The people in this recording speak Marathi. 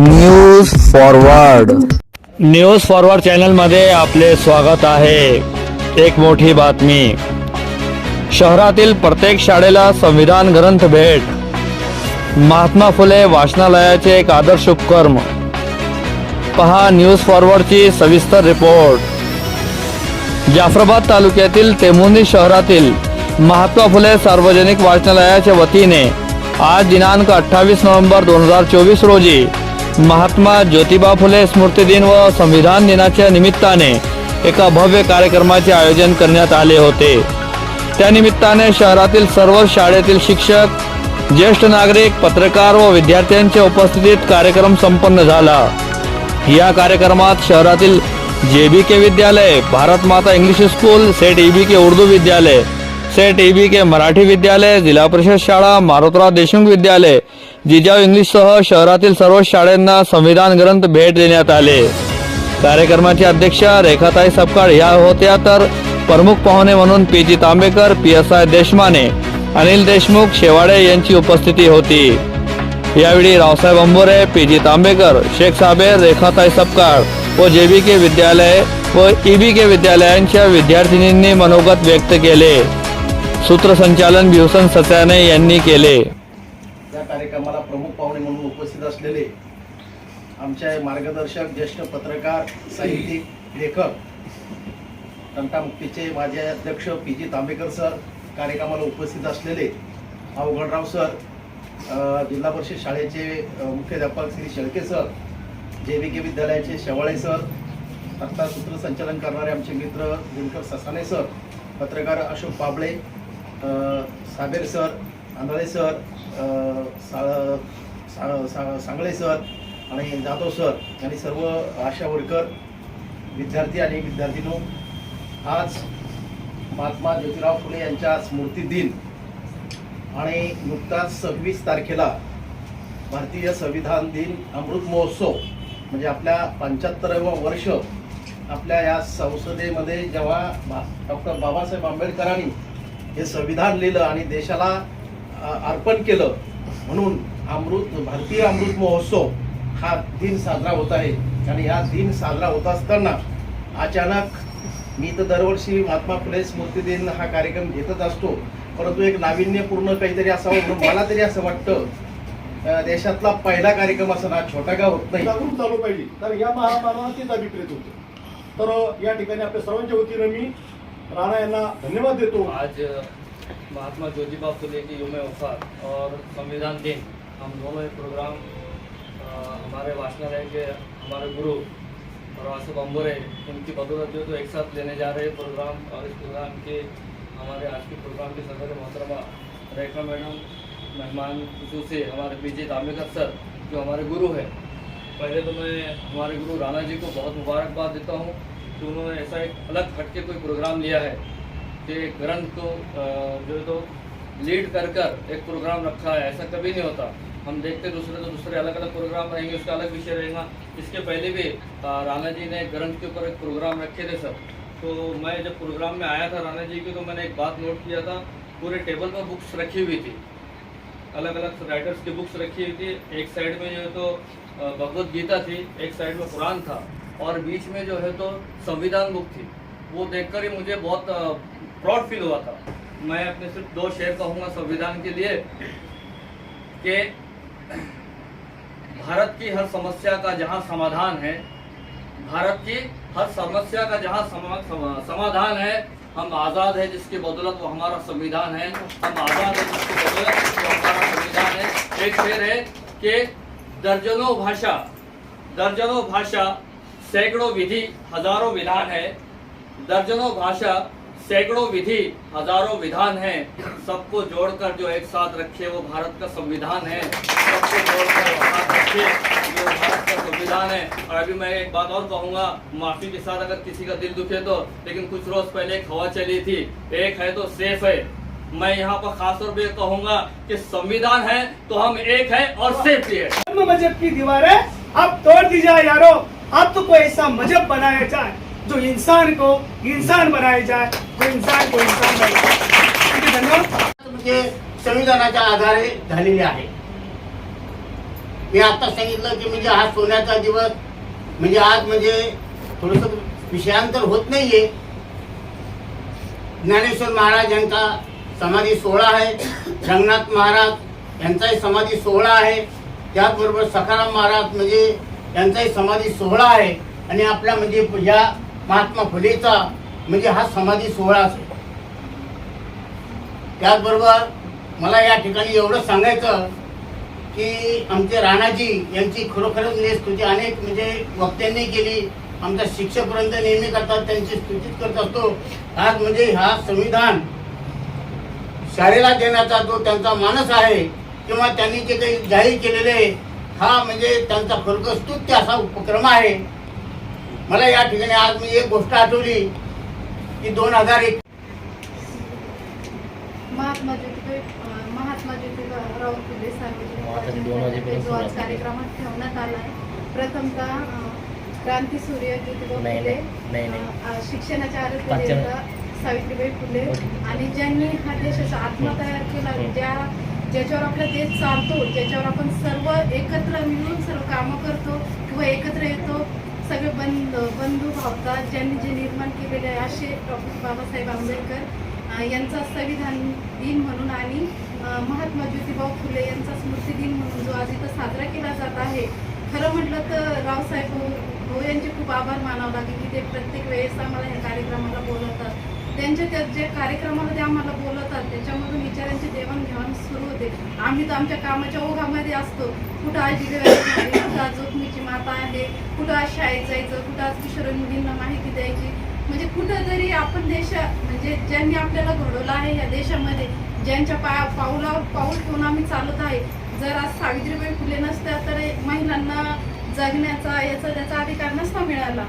न्यूज फॉरवर्ड न्यूज फॉरवर्ड चॅनलमध्ये आपले स्वागत आहे. एक मोठी बातमी. शहरातील प्रत्येक शाळेला संविधान ग्रंथ भेट. महात्मा फुले वाचनालयाचे एक आदर्श उपक्रम. पहा न्यूज फॉरवर्डची सविस्तर रिपोर्ट जाफराबाद तालुक्यातील तेमुंदी शहरातील महात्मा फुले सार्वजनिक वाचनालयाच्या वतीने आज दिनांक अठ्ठावीस नोव्हेंबर दोन हजार चोवीस रोजी महात्मा ज्योतिबा फुले स्मृती दिन व संविधान दिनाच्या निमित्ताने एका भव्य कार्यक्रमाचे आयोजन करण्यात आले होते. त्यानिमित्ताने शहरातील सर्व शाळेतील शिक्षक ज्येष्ठ नागरिक पत्रकार व विद्यार्थ्यांच्या उपस्थितीत कार्यक्रम संपन्न झाला. या कार्यक्रमात शहरातील जे बी के विद्यालय Bharat Mata English school set B K Urdu विद्यालय set B K Marathi Vidyalaya Zilla परिषद शाळा मारुतराव देशमुख विद्यालय जिजाऊ इंग्लिशसह शहरातील सर्व शाळांना संविधान ग्रंथ भेट देण्यात आले. कार्यक्रमाचे अध्यक्षा रेखाताई सपकाळ या होत्या तर प्रमुख पाहुणे म्हणून P G Tambekar P S I Deshmane Anil Deshmukh Shewade यांची उपस्थिती होती. यावेळी रावसाहेब अंबोरे पी जी तांबेकर शेख साबेर रेखाताई सपकाळ व जे बी के विद्यालय व ई बी के विद्यालयांच्या विद्यार्थिनींनी मनोगत व्यक्त केले. सूत्रसंचालन भिवसन सत्याने यांनी केले. कार्यक्रमाला प्रमुख पाहुणे म्हणून उपस्थित असलेले आमचे मार्गदर्शक ज्येष्ठ पत्रकार साहित्यिक लेखक तंटामुक्तीचे माजी अध्यक्ष पी जी तांबेकर सर कार्यक्रमाला उपस्थित असलेले अवघडराव सर जिल्हा परिषद शाळेचे मुख्याध्यापक Shri Shelke sir J V K विद्यालयाचे शेवाळे सर आता सूत्रसंचालन करणारे आमचे मित्र दिनकर ससाने सर पत्रकार अशोक पाबळे साबेर सर आंधळे सर अ, सा- सांगळे सर आणि जाधव सर आणि सर्व आशा वर्कर विद्यार्थी आणि विद्यार्थिनो आज महात्मा ज्योतिराव फुले यांच्या स्मृती दिन आणि नुकताच सव्वीस तारखेला भारतीय संविधान दिन अमृत महोत्सव म्हणजे आपल्या पंच्याहत्तरावं वर्ष आपल्या या संसदेमध्ये जेव्हा डॉक्टर बाबासाहेब आंबेडकरांनी हे संविधान लिहिलं आणि देशाला अर्पण केलं. म्हणून अमृत भारतीय अमृत महोत्सव हा दिन साजरा होत आहे. आणि हा दिन साजरा होत असताना अचानक मी तर दरवर्षी महात्मा फुले स्मृती दिन हा कार्यक्रम घेतच असतो. परंतु एक नाविन्यपूर्ण काहीतरी असावं म्हणून मला तरी असं वाटतं देशातला पहिला कार्यक्रम असा ना छोटा का होत नाही. जागरूक झालो पाहिजे. तर या महामानवाला तेच अभिप्रेत होते. तर या ठिकाणी आपल्या सर्वांच्या वतीनं मी राणा यांना धन्यवाद देतो. आज महात्मा ज्योतिबा फुले की युम वफात और संविधान दिन। हम दोनों ही प्रोग्राम हमारे वाचनालय के हमारे गुरु प्रवासी बम्बोरे उनकी बदौलत जो तो एक साथ लेने जा रहे हैं प्रोग्राम और इस प्रोग्राम के हमारे आज के प्रोग्राम की सदर मोहतरमा रेखा मैडम, मेहमान खसूसी हमारे पीजे दामेकर सर, जो हमारे गुरु हैं। पहले तो मैं हमारे गुरु राणा जी को बहुत मुबारकबाद देता हूँ कि उन्होंने ऐसा एक अलग हटके कोई प्रोग्राम लिया है। कि ग्रंथ को जो है तो लीड कर कर एक प्रोग्राम रखा है। ऐसा कभी नहीं होता। हम देखते दूसरे तो दूसरे अलग अलग प्रोग्राम रहेंगे, उसका अलग विषय रहेगा। इसके पहले भी राणा जी ने ग्रंथ के ऊपर एक प्रोग्राम रखे थे सर। तो मैं जब प्रोग्राम में आया था राणा जी की तो मैंने एक बात नोट किया था। पूरे टेबल पर बुक्स रखी हुई थी। अलग अलग राइटर्स की बुक्स रखी हुई थी। एक साइड में जो है तो भगवत गीता थी, एक साइड में कुरान था। और बीच में जो है तो संविधान बुक थी। वो देखकर ही मुझे बहुत प्राउड फील हुआ था। मैं अपने सिर्फ़ दो शेर कहूँगा संविधान के लिए कि भारत की हर समस्या का जहाँ समाधान है भारत की हर समस्या का जहाँ समा, समा, समाधान है हम आज़ाद है जिसकी बदौलत वो हमारा संविधान है। हम आज़ाद है जिसकी बदौलत वो हमारा संविधान है। एक शेर है कि दर्जनों भाषा दर्जनों भाषा सैकड़ों विधि हज़ारों विधान है। दर्जनों भाषा सैकड़ों विधि, हज़ारों विधान है। सबको जोड़कर जो एक साथ रखे, वो भारत का संविधान है। सबको जोड़कर साथ रखे जो भारत का संविधान है। और अभी मैं एक बात और कहूँगा, माफ़ी के साथ अगर किसी का दिल दुखे तो लेकिन कुछ रोज पहले एक हवा चली थी। एक है तो सेफ़ है। मैं यहाँ पर खास तौर पे कहूँगा कि संविधान है तो हम एक है और सेफ़ भी है। मज़हब की दीवारें अब तोड़ दी जाए यारो। अब तो कोई ऐसा मज़हब बनाया जाए, जो इंसान को इंसान बनाया जाए। जो इंसान म्हणजे संविधानाच्या आधारे झालेली आहे. मी आता सांगितलं की म्हणजे हा सोन्याचा दिवस म्हणजे आज म्हणजे थोडस विषयांतर होत नाहीये. ज्ञानेश्वर महाराज यांचा समाधी सोहळा आहे. रंगनाथ महाराज यांचाही समाधी सोहळा आहे. त्याचबरोबर सखाराम महाराज म्हणजे यांचाही समाधी सोहळा आहे. आणि आपल्या म्हणजे या महात्मा फुलेचा म्हणजे हा समाधी सोहळा असेल. त्याचबरोबर मला या ठिकाणी एवढं सांगायचं की आमचे राणाजी यांची खरोखरच म्हणजे स्तुती अनेक म्हणजे वक्त्यांनी केली. आमचा शिक्षकपर्यंत नेहमी करतात त्यांची स्तुतीच करत असतो. आज म्हणजे हा संविधान शाळेला देण्याचा जो त्यांचा मानस आहे किंवा त्यांनी जे काही जाहीर केलेले हा म्हणजे त्यांचा खरोखर स्तुत्य असा उपक्रम आहे. मला या ठिकाणी आज मी एक गोष्ट आठवली. की दोन हजार एक. महात्मा ज्योतिबा महात्मा ज्योतिबाराव फुले सार्वजनिक वाचन विद्यालयात जो आज कार्यक्रमात ठेवण्यात आला आहे प्रथमतः अं, क्रांतीसूर्य ज्योतिबा फुले अं, शिक्षणाच्या आरोग्य सावित्रीबाई फुले आणि ज्यांनी हा देशाचा आत्मा तयार केला ज्या ज्याच्यावर आपला देश चालतो ज्याच्यावर आपण सर्व एकत्र मिळून सर्व कामं करतो किंवा एकत्र येतो सगळे बंद बंधू भावतात ज्यांनी जे निर्माण केलेले आहे असे डॉक्टर बाबासाहेब आंबेडकर यांचा संविधान दिन म्हणून आणि महात्मा ज्योतिबा फुले यांचा स्मृती दिन म्हणून जो आज इथं साजरा केला जात आहे. खरं म्हटलं तर रावसाहेब भाऊ यांचे खूप आभार मानावं लागेल की ते प्रत्येक वेळेस आम्हाला ह्या कार्यक्रमाला बोलवतात. त्यांच्या त्या जे कार्यक्रमाला ते आम्हाला बोलवतात त्याच्यामधून विचारांची देवाणघेवाण सुरू होते. आम्ही तर आमच्या कामाच्या ओघामध्ये असतो. कुठं आज कुठं आज जोखमीची माता आहे कुठं आज शाळेत जायचं कुठं आज किशोर मुलींना माहिती द्यायची. म्हणजे कुठंतरी आपण देशा म्हणजे ज्यांनी आपल्याला घडवलं आहे या देशामध्ये ज्यांच्या पाया पाऊलावर पाऊल ठेवून आम्ही चालत आहे. जर आज सावित्रीबाई फुले नसत्या तर महिलांना जगण्याचा याचा त्याचा अधिकार नसता मिळाला.